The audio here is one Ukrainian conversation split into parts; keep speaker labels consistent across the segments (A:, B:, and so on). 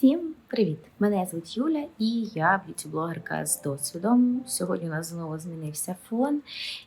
A: Всім привіт! Мене звуть Юля і я б'юті-блогерка з досвідом. Сьогодні у нас знову змінився фон,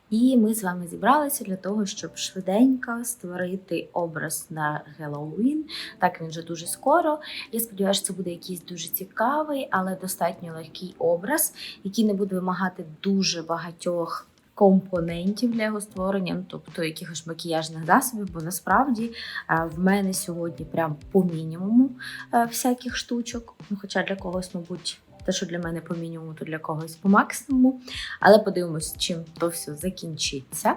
A: і ми з вами зібралися для того, щоб швиденько створити образ на Геловін. Так він вже дуже скоро. Я сподіваюся, це буде якийсь дуже цікавий, але достатньо легкий образ, який не буде вимагати дуже багатьох. Компонентів для його створення, ну, тобто якихось макіяжних засобів, бо насправді е, в мене сьогодні прям по мінімуму е, всяких штучок. Ну, хоча для когось, мабуть, те, що для мене по мінімуму, то для когось по максимуму. Але подивимось, чим то все закінчиться.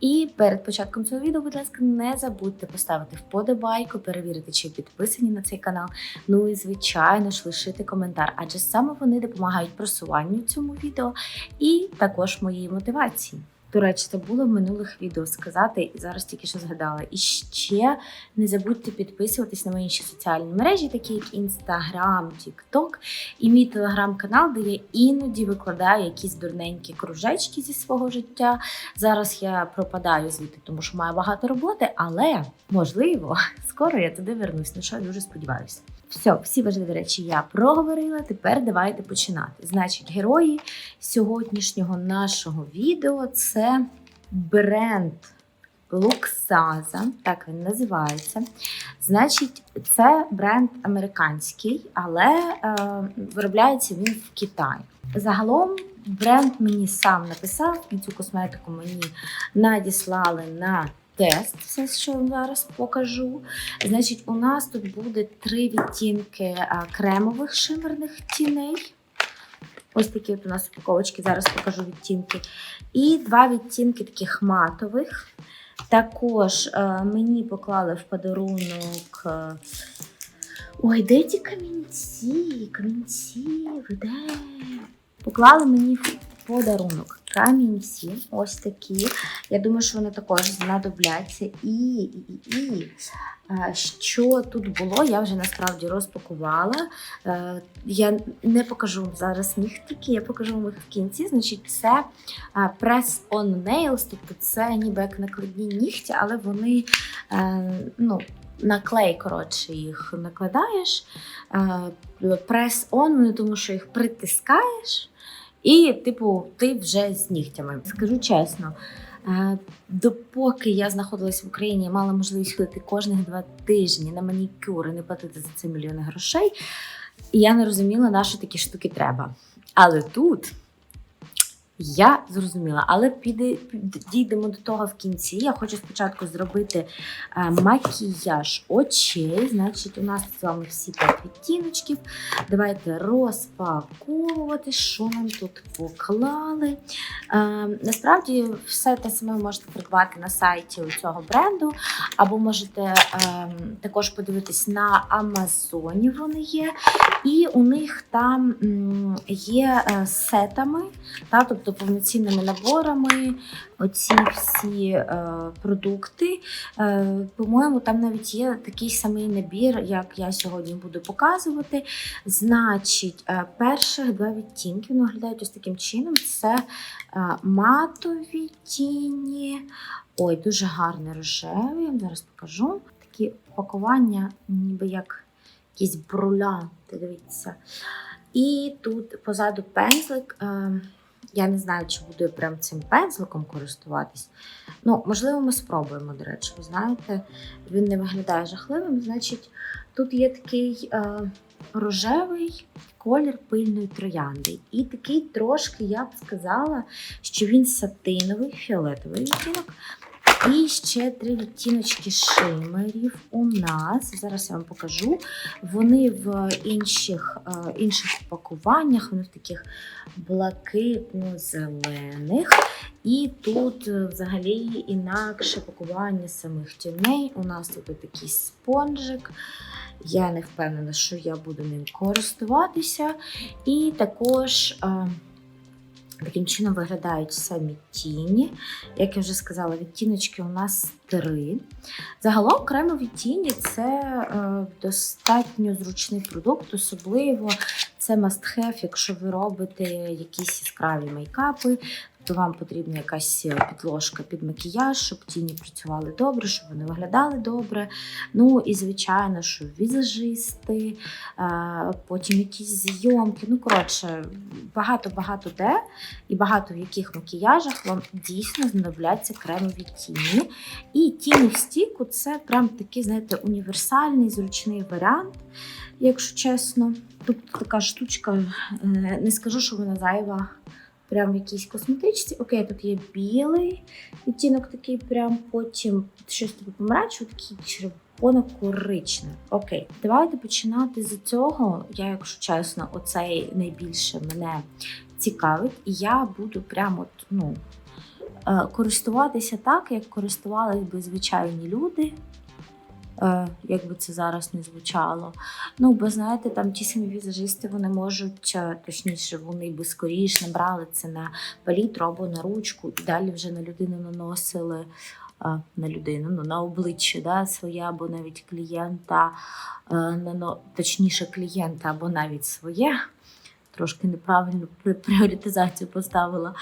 A: І перед початком цього відео, будь ласка, не забудьте поставити вподобайку, перевірити, чи підписані на цей канал. Ну і звичайно ж лишити коментар, адже саме вони допомагають просуванню цьому відео і також моїй мотивації. До речі, це було в минулих відео сказати, і зараз тільки що згадала. І ще не забудьте підписуватись на мої інші соціальні мережі, такі як Інстаграм, TikTok і мій телеграм-канал, де я іноді викладаю якісь дурненькі кружечки зі свого життя. Зараз я пропадаю звідти, тому що маю багато роботи, але можливо, скоро я туди вернусь. На що я дуже сподіваюся. Все, всі важливі речі я проговорила. Тепер давайте починати. Значить, герої сьогоднішнього нашого відео це бренд Луксаза, так він називається. Значить, це бренд американський, але е, виробляється він в Китаї. Загалом бренд мені сам написав, і цю косметику мені надіслали на тест, що вам зараз покажу. Значить, у нас тут буде три відтінки кремових шимерних тіней. Ось такі от у нас упаковочки, зараз покажу відтінки. І два відтінки таких матових. Також е, мені поклали в подарунок. Е, ой, де ті камінці? Камінці, де? Поклали мені в подарунок камінці, ось такі. Я думаю, що вони також знадобляться. І, і, і, е, що тут було, я вже насправді розпакувала. Е, Я не покажу вам зараз нігтики, я покажу вам їх в кінці. Значить, це Press on Nails, тобто це ніби як накладні нігті, але вони е, ну, на клей, коротше, їх накладаєш. Прес он, тому що їх притискаєш. І, типу, ти вже з нігтями. Скажу чесно, е, допоки я знаходилась в Україні мала можливість ходити кожних два тижні на манікюр і не платити за це мільйони грошей, я не розуміла, на що такі штуки треба. Але тут. Я зрозуміла, але піде, дійдемо до того в кінці. Я хочу спочатку зробити е, макіяж очей. Значить, у нас з вами всі п'ять відтіночків. Давайте розпаковувати, що нам тут поклали. Е, насправді, все те саме можете придбати на сайті у цього бренду, або можете е, також подивитись на Амазоні. Вони є. І у них там є е, сетами. Та, тобто повноцінними наборами оці всі е, продукти. Е, По-моєму, там навіть є такий самий набір, як я сьогодні буду показувати. Значить, е, перших два відтінки виглядають ось таким чином: це е, матові тіні. Ой, дуже гарний рожевий. Зараз покажу. Такі пакування, ніби як якісь брулянти, дивіться. І тут позаду пензлик. Е, я не знаю, чи буду прям цим пензликом користуватись. Ну, можливо, ми спробуємо, до речі, ви знаєте, він не виглядає жахливим. Значить, тут є такий е, рожевий колір пильної троянди. І такий трошки, я б сказала, що він сатиновий, фіолетовий відтінок. І ще три відтіночки шимерів у нас. Зараз я вам покажу. Вони в інших е, інших упакуваннях, вони в таких блакитно-зелених. І тут е, взагалі інакше пакування самих тіней. У нас тут такий спонжик. Я не впевнена, що я буду ним користуватися. І також. Таким чином виглядають самі тіні. Як я вже сказала, відтіночки у нас три. Загалом кремові тіні це е, достатньо зручний продукт, особливо це must have, якщо ви робите якісь яскраві мейкапи. То вам потрібна якась е, підложка під макіяж, щоб тіні працювали добре, щоб вони виглядали добре. Ну і звичайно, що візажисти, е, потім якісь зйомки. Ну, коротше, багато-багато де і багато в яких макіяжах вам дійсно знадобляться кремові тіні. І тіні в стіку це прям такий, знаєте, універсальний, зручний варіант, якщо чесно. Тут така штучка, е, не скажу, що вона зайва. Прям в якійсь косметичці. Окей, тут є білий відтінок такий, прям потім щось типу помаранчевий, такий червоно-коричневий. Окей, давайте починати з цього. Я, якщо чесно, оцей найбільше мене цікавить, і я буду прямо от, ну, е, користуватися так, як користувались би звичайні люди. Е, як би це зараз не звучало. Ну, бо знаєте, там ті самі візажисти вони можуть, е, точніше, вони би скоріш набрали це на палітру або на ручку, і далі вже на людину наносили. е, На людину, ну на обличчя да, своє, або навіть клієнта, точніше, клієнта, або навіть своє, трошки неправильну пріоритизацію поставила.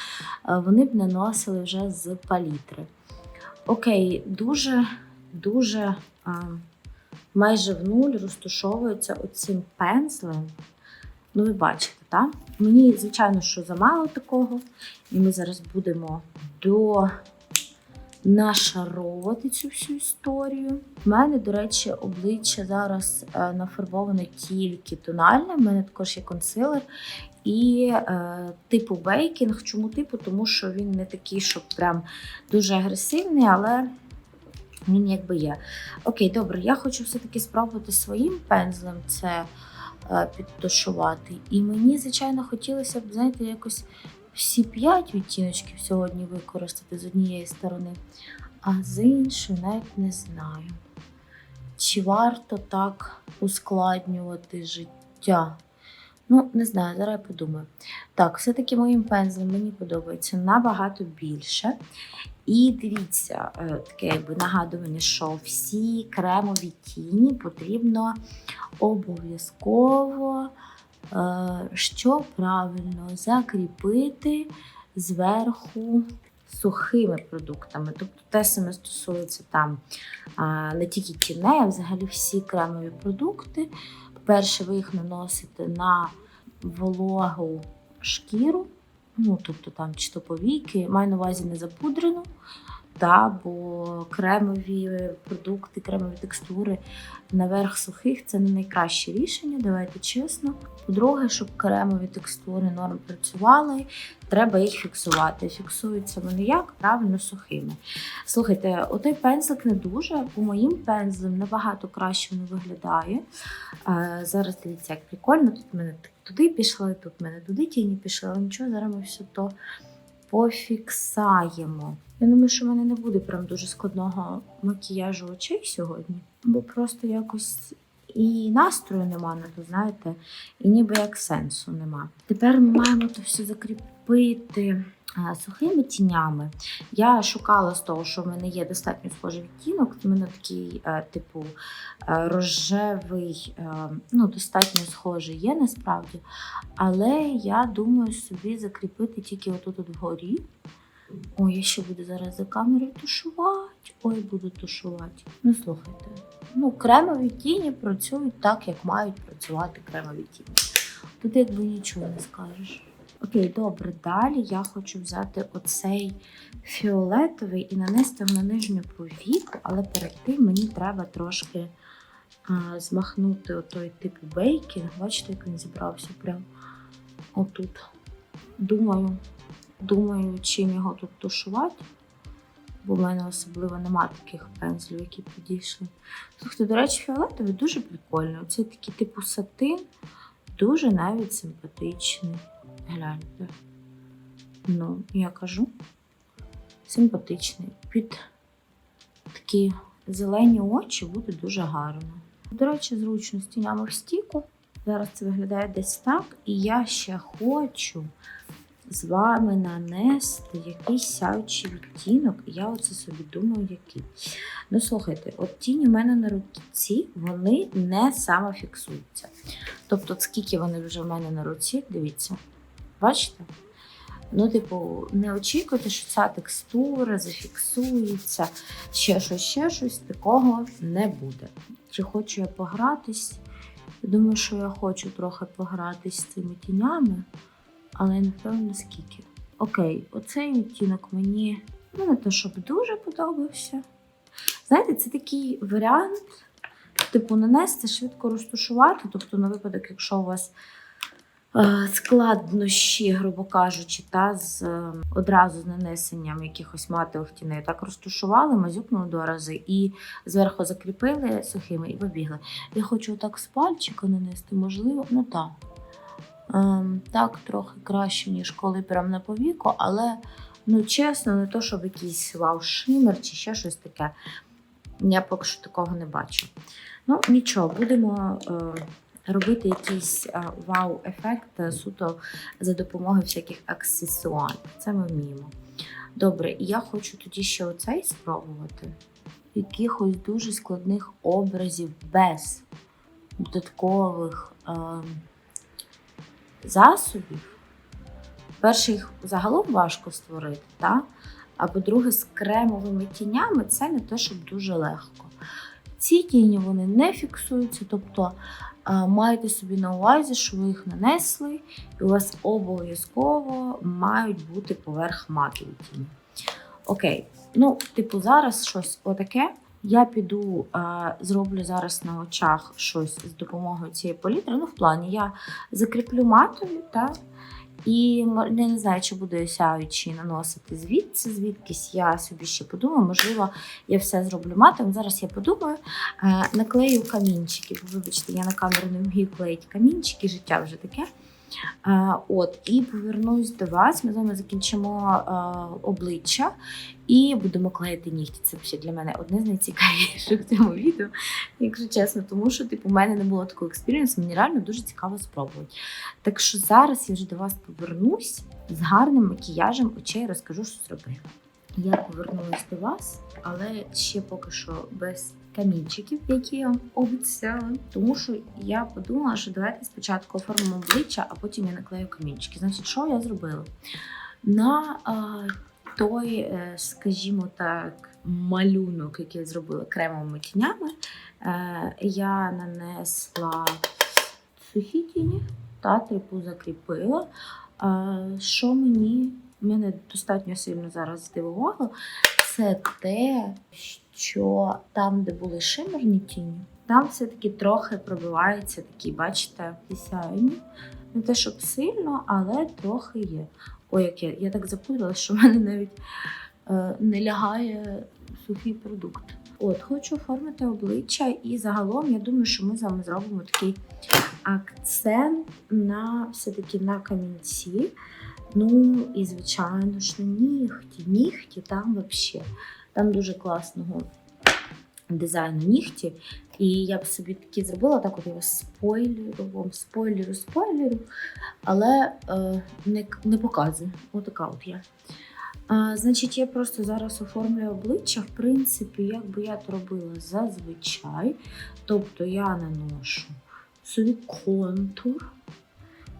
A: Вони б наносили вже з палітри. Окей, дуже, дуже майже в нуль розташовується оцим пензлем. Ну, ви бачите, так? Мені, звичайно, що замало такого. І ми зараз будемо до нашаровувати цю всю історію. У мене, до речі, обличчя зараз е, нафарбоване тільки тональне. У мене також є консилер. І е, типу бейкінг. Чому типу? Тому що він не такий, щоб прям дуже агресивний, але він якби є. Окей, добре, я хочу все-таки спробувати своїм пензлем це е, підтушувати. І мені, звичайно, хотілося б, знаєте, якось всі п'ять відтіночків сьогодні використати з однієї сторони, а з іншої навіть не знаю. Чи варто так ускладнювати життя? Ну, не знаю, зараз я подумаю. Так, все-таки моїм пензлем мені подобається набагато більше. І дивіться, е, таке якби нагадування, що всі кремові тіні потрібно обов'язково, е, що правильно закріпити зверху сухими продуктами. Тобто те саме стосується там не тільки тіней, а взагалі всі кремові продукти. По-перше, ви їх наносите на вологу шкіру, ну тобто там чи то повіки, маю на увазі не запудрену, та, бо кремові продукти, кремові текстури наверх сухих це не найкраще рішення, давайте чесно. По-друге, щоб кремові текстури норм працювали, треба їх фіксувати. Фіксуються вони як? Правильно сухими. Слухайте, отой пензлик не дуже, по моїм пензлем набагато краще він виглядає. Е, зараз дивіться, як прикольно. Тут в мене туди пішли, тут в мене туди тіні пішли, але нічого, зараз ми все то пофіксаємо. Я думаю, що в мене не буде прям дуже складного макіяжу очей сьогодні, бо просто якось і настрою нема на то, знаєте, і ніби як сенсу нема. Тепер ми маємо то все закріпити сухими тінями. Я шукала з того, що в мене є достатньо схожий відтінок. У мене такий, е, типу, е, рожевий, е, ну, достатньо схожий є насправді. Але я думаю собі закріпити тільки отут от вгорі. Ой, я ще буду зараз за камерою тушувати. Ой, буду тушувати. Ну, слухайте. Ну, кремові тіні працюють так, як мають працювати кремові тіні. Тут якби нічого не скажеш. Окей, добре, далі я хочу взяти оцей фіолетовий і нанести на нижню повіку, але перед тим мені треба трошки а, змахнути отой типу бейкінг. Бачите, як він зібрався прям отут. Думаю, думаю, чим його тут тушувати. Бо в мене особливо нема таких пензлів, які підійшли. Слухайте, до речі, фіолетовий дуже прикольний. Це такий типу сатин, дуже навіть симпатичний. Гляньте. Ну, я кажу, симпатичний. Під такі зелені очі буде дуже гарно. До речі, зручно з тінями в стіку. Зараз це виглядає десь так. І я ще хочу з вами нанести якийсь сяючий відтінок. Я оце собі думаю, який. Ну, слухайте, от тіні у мене на руці, вони не самофіксуються. Тобто, скільки вони вже в мене на руці, дивіться, бачите? Ну, типу, не очікуйте, що ця текстура зафіксується, ще щось, ще щось, такого не буде. Чи хочу я погратись? Думаю, що я хочу трохи погратись з цими тінями, але не певно скільки. Окей, оцей відтінок мені ну, не те, щоб дуже подобався. Знаєте, це такий варіант, типу, нанести, швидко розташувати. Тобто, на випадок, якщо у вас е, складнощі, грубо кажучи, та з е, одразу з нанесенням якихось матових тіней, так розташували, мазюкнули два рази і зверху закріпили сухими і побігли. Я хочу отак з пальчика нанести, можливо, ну так. Ем, так, трохи краще, ніж коли прям на повіку, але ну чесно, не то, щоб якийсь вау-шимер чи ще щось таке. Я поки що такого не бачу. Ну, нічого, будемо е, робити якийсь е, вау-ефект е, суто за допомогою всяких аксесуарів. Це ми вміємо. Добре, я хочу тоді ще оцей спробувати. Якихось дуже складних образів без додаткових е, засобів. Перше, їх загалом важко створити, так? а по-друге, з кремовими тінями це не те, щоб дуже легко. Ці тіні вони не фіксуються, тобто е, майте собі на увазі, що ви їх нанесли, і у вас обов'язково мають бути поверх матові тіні. Окей, ну, типу, зараз щось отаке. Я піду, е, зроблю зараз на очах щось з допомогою цієї палітри. Ну, в плані я закріплю матові, та, і не знаю, чи буду я сяючі наносити звідси, звідкись я собі ще подумаю. Можливо, я все зроблю матом. Зараз я подумаю, Е, наклею камінчики. Вибачте, я на камеру не вмію клеїти камінчики, життя вже таке. От, і повернусь до вас. Ми з вами закінчимо обличчя і будемо клеїти нігті. Це ще для мене одне з найцікавіших в цьому відео, якщо чесно, тому що типу, у мене не було такого експірієнсу, мені реально дуже цікаво спробувати. Так що зараз я вже до вас повернусь з гарним макіяжем очей, розкажу, що зробила. Я повернулася до вас, але ще поки що без камінчиків, які я обіцяла. Тому що я подумала, що давайте спочатку оформимо обличчя, а потім я наклею камінчики. Значить, що я зробила? На а, той, е, скажімо так, малюнок, який я зробила кремовими тінями, е, я нанесла сухі тіні та типу закріпила. Що мені мене достатньо сильно зараз здивувало, це те, що там, де були шимерні тіні, там все-таки трохи пробивається такі, бачите, сяйні. Не те, щоб сильно, але трохи є. Ой, як я, я так запуталась, що в мене навіть е, не лягає сухий продукт. От, хочу оформити обличчя, і загалом я думаю, що ми з вами зробимо такий акцент на все-таки на камінці. Ну і звичайно ж на нігті. Нігті там взагалі. Там дуже класного дизайну нігті. І я б собі такі зробила, так от спойлерю, вам спойлерю, спойлерю, але е, не, не показую. Отака от я. А, значить, я просто зараз оформлюю обличчя, в принципі, як би я то робила зазвичай. Тобто я наношу собі контур.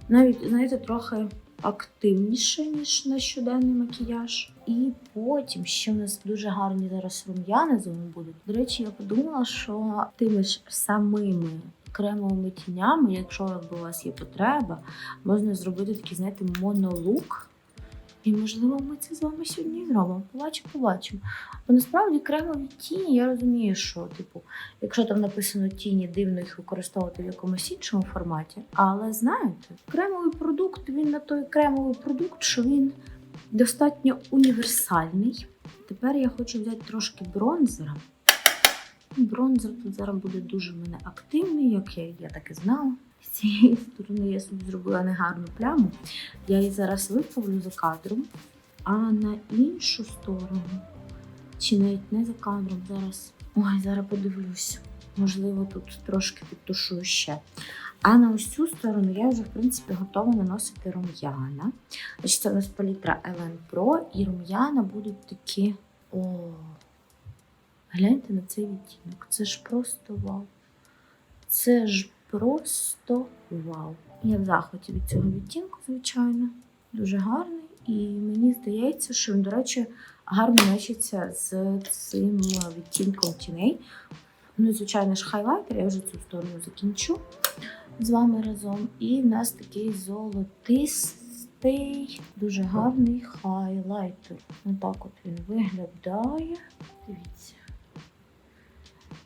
A: Навіть, знаєте, трохи активніше, ніж на щоденний макіяж. І потім ще в нас дуже гарні зараз рум'яни з вами будуть. До речі, я подумала, що тими ж самими кремовими тінями, якщо якби у вас є потреба, можна зробити такий, знаєте, монолук. І, можливо, ми це з вами сьогодні зробимо. Побачимо, побачимо. Бо насправді кремові тіні, я розумію, що, типу, якщо там написано тіні, дивно їх використовувати в якомусь іншому форматі. Але знаєте, кремовий продукт, він на той кремовий продукт, що він достатньо універсальний. Тепер я хочу взяти трошки бронзера. Бронзер тут зараз буде дуже в мене активний, як я, я так і знала. З цієї сторони я собі зробила негарну пляму. Я її зараз виправлю за кадром, а на іншу сторону, чи навіть не за кадром, зараз. Ой, зараз подивлюсь. Можливо, тут трошки підтушую ще. А на ось цю сторону я вже, в принципі, готова наносити рум'яна. Це у нас палітра Ellen Pro, і рум'яна будуть такі. О, гляньте на цей відтінок. Це ж просто вау. Це ж просто вау. Я в захваті від цього відтінку, звичайно. Дуже гарний. і мені здається, що він, до речі, гарно мечиться з цим відтінком тіней. Ну, звичайно ж, хайлайтер, я вже цю сторону закінчу з вами разом. І в нас такий золотистий, дуже гарний хайлайтер. Отак от він виглядає. Дивіться.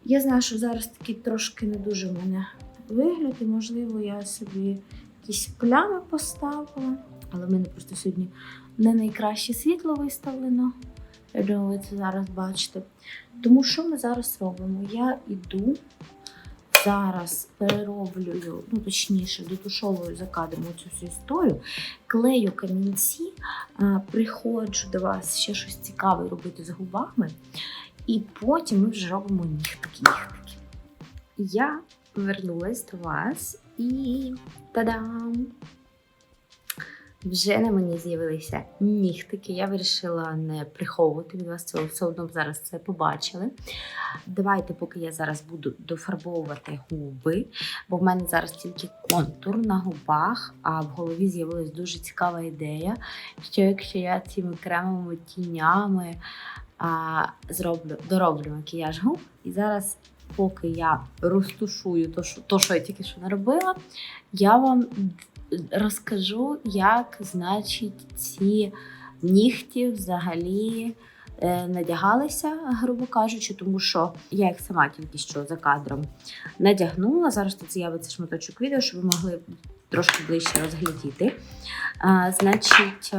A: Я знаю, що зараз такий трошки не дуже в мене вигляд, можливо я собі якісь плями поставила. Але в мене просто сьогодні не найкраще світло виставлено. Я думаю, ви це зараз бачите. Тому що ми зараз робимо? Я іду, зараз перероблюю, ну точніше, дотушовую за кадром цю всю історію, клею камінці, приходжу до вас ще щось цікаве робити з губами, і потім ми вже робимо нігтики-нігтики. Я вернулась до вас і та-дам! Вже на мені з'явилися нігтики. Я вирішила не приховувати від вас цього, все одно зараз це побачили. Давайте, поки я зараз буду дофарбовувати губи, бо в мене зараз тільки контур на губах, а в голові з'явилась дуже цікава ідея, що якщо я цими кремовими тінями а, зроблю, дороблю макіяж губ, і зараз. Поки я розтушую то, що, то, що я тільки що наробила, я вам розкажу, як, значить, ці нігті взагалі е, надягалися, грубо кажучи, тому що я їх сама тільки що за кадром надягнула. Зараз тут з'явиться шматочок відео, щоб ви могли трошки ближче розглядіти. А, значить.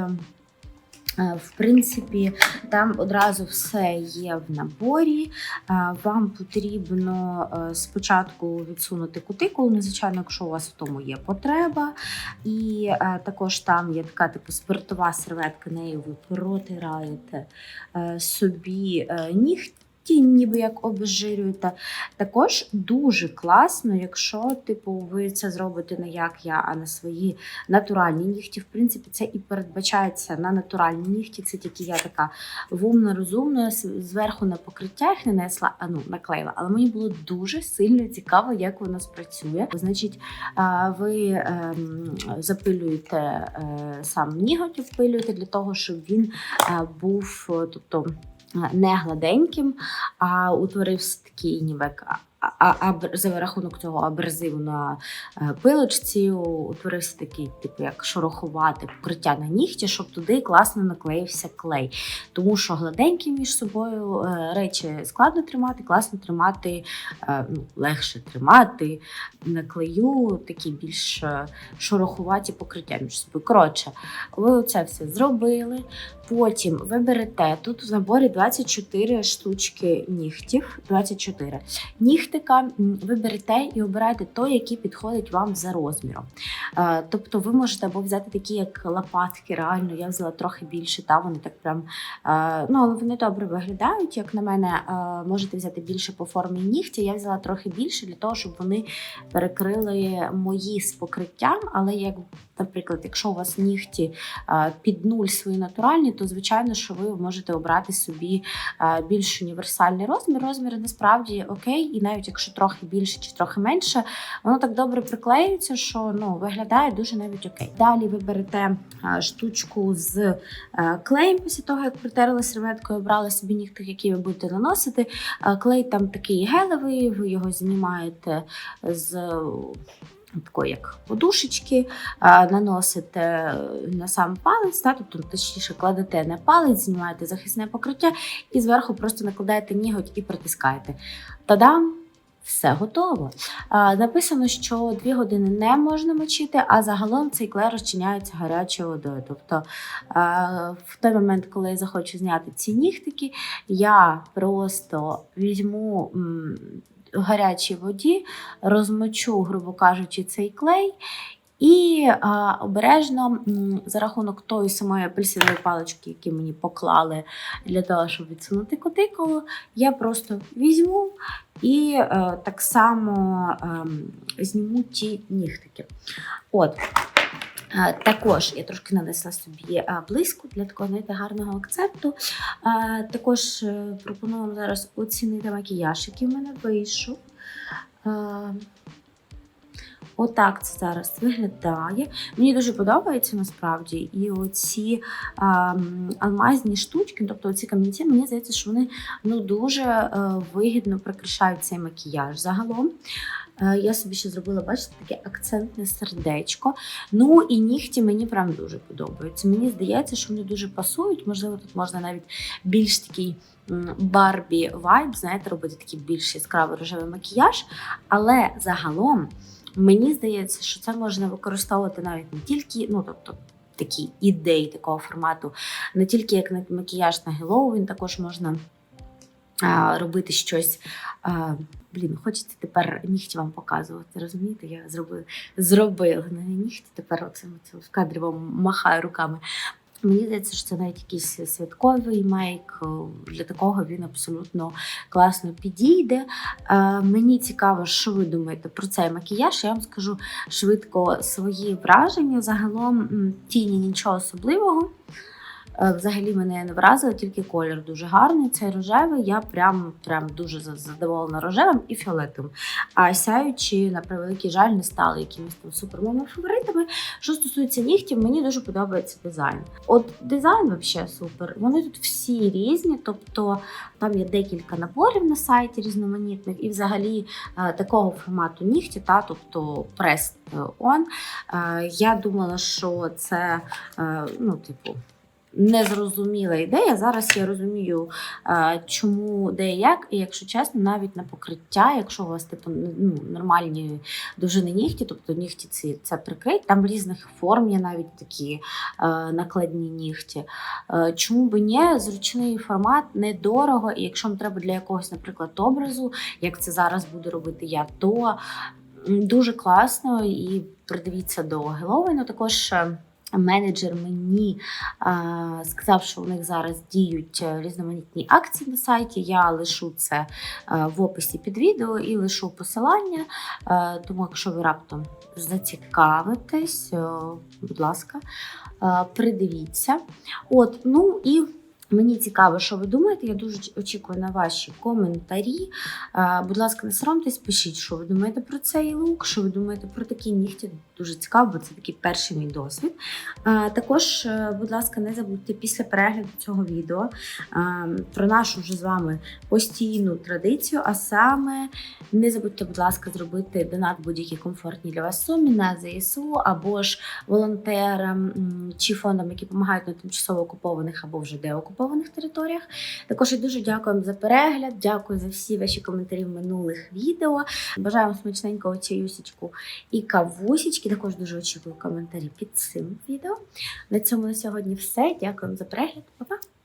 A: Е, В принципі, там одразу все є в наборі. Е, Вам потрібно е, спочатку відсунути кутикулу, незвичайно, якщо у вас в тому є потреба. І також там є така типу спиртова серветка, нею ви протираєте собі е, нігті. Ніби як обезжирюєте. Також дуже класно, якщо типу, ви це зробите не як я, а на свої натуральні нігті. В принципі, це і передбачається на натуральні нігті. Це тільки я така вумна, розумна, зверху на покриття їх не несла, а ну наклеїла. Але мені було дуже сильно цікаво, як воно спрацює. Значить, ви ем, запилюєте е, сам ніготь, впилюєте для того, щоб він е, був, е, тобто. Не гладеньким, а утворився такий ніби за рахунок цього абразиву на е, пилочці утворився такий, типу, як шороховате покриття на нігті, щоб туди класно наклеївся клей. Тому що гладенькі між собою е, речі складно тримати, класно тримати, е, ну, легше тримати на клею такі більш шорохуваті покриття між собою. Коротше, ви це все зробили. Потім ви берете тут в наборі 24 штучки нігтів. 24 нігтика ви берете і обираєте той, який підходить вам за розміром. Е, Тобто ви можете або взяти такі, як лопатки, реально, я взяла трохи більше, та вони так прям е, ну, але вони добре виглядають. Як на мене, е, можете взяти більше по формі нігтя. Я взяла трохи більше для того, щоб вони перекрили мої з покриттям. Але як, наприклад, якщо у вас нігті під нуль свої натуральні, то звичайно, що ви можете обрати собі більш універсальний розмір. Розміри насправді окей, і навіть якщо трохи більше чи трохи менше, воно так добре приклеюється, що ну виглядає дуже навіть окей. Далі ви берете штучку з клеєм після того, як притерли серветкою, обрали собі нігтик, який ви будете наносити. Клей там такий гелевий, ви його знімаєте з. Е, Такої як подушечки, наносите е, на сам палець, та, тобто точніше кладете на палець, знімаєте захисне покриття і зверху просто накладаєте ніготь і притискаєте. Та-дам! Все готово. А, написано, що 2 години не можна мочити, а загалом цей клей розчиняється гарячою водою. Тобто в той момент, коли я захочу зняти ці нігтики, я просто візьму гарячій воді, розмочу, грубо кажучи, цей клей. І а, обережно за рахунок тої самої апельсинової палички, які мені поклали для того, щоб відсунути кутикулу, я просто візьму і е, так само ем, зніму ті нігтики. От. Е, Також я трошки нанесла собі е, блиску для такого знаєте, гарного акценту. Е, Також пропоную вам зараз оцінити макіяж, який в мене вийшов. Отак це зараз виглядає. Мені дуже подобається насправді. І оці а, алмазні штучки, тобто ці камінці, мені здається, що вони ну, дуже е, вигідно прикрашають цей макіяж. Загалом я собі ще зробила, бачите, таке акцентне сердечко. Ну і нігті мені прям дуже подобаються. Мені здається, що вони дуже пасують. Можливо, тут можна навіть більш такий Барбі вайб, знаєте, робити такий більш яскравий рожевий макіяж. Але загалом мені здається, що це можна використовувати навіть не тільки, ну тобто. Такі ідеї такого формату, не тільки як на макіяж на Геловін, також можна робити щось. Блін, хочеться тепер нігті вам показувати. Розумієте? Я зробила, зробила на нігті, тепер оце в кадрі вам махаю руками. Мені здається, що це навіть якийсь святковий мейк. Для такого він абсолютно класно підійде. Мені цікаво, що ви думаєте про цей макіяж. Я вам скажу швидко свої враження. Загалом тіні нічого особливого. Е, Взагалі мене не вразило, тільки колір дуже гарний. Цей рожевий. Я прям, прям дуже задоволена рожевим і фіолетовим. А сяючі, на превеликий жаль, не стали якимись там супер моїми фаворитами. Що стосується нігтів, мені дуже подобається дизайн. От дизайн взагалі супер. Вони тут всі різні, тобто там є декілька наборів на сайті різноманітних, і взагалі е, такого формату нігті, та тобто прес он. Е, я думала, що це ну, типу. Незрозуміла ідея. Зараз я розумію, чому де і як. І якщо чесно, навіть на покриття, якщо у вас типу ну, нормальні довжини нігті, тобто нігті ці це прикрить, там різних форм є навіть такі накладні нігті. Чому би ні? Зручний формат, недорого, і якщо вам треба для якогось, наприклад, образу, як це зараз буду робити я, то дуже класно і придивіться до Геловіну. Також е, менеджер мені е, сказав, що у них зараз діють е, різноманітні акції на сайті. Я лишу це е, в описі під відео і лишу посилання. Е, тому, якщо ви раптом зацікавитесь, будь ласка, е, придивіться. От, ну і Мені цікаво, що ви думаєте. Я дуже очікую на ваші коментарі. Будь ласка, не соромтесь, пишіть, що ви думаєте про цей лук, що ви думаєте про такі нігті. Дуже цікаво, бо це такий перший мій досвід. Також, е, будь ласка, не забудьте після перегляду цього відео про нашу вже з вами постійну традицію. А саме не забудьте, будь ласка, зробити донат будь-якій комфортній для вас сумі на ЗСУ або ж волонтерам чи фондам, які допомагають на тимчасово окупованих або вже деокупованих територіях. Також я дуже дякую за перегляд. Дякую за всі ваші коментарі в минулих відео. Бажаю вам смачненького чаюсічку і кавусічки. Також дуже очікую коментарі під цим відео. На цьому на сьогодні все. Дякую за перегляд. Па-па!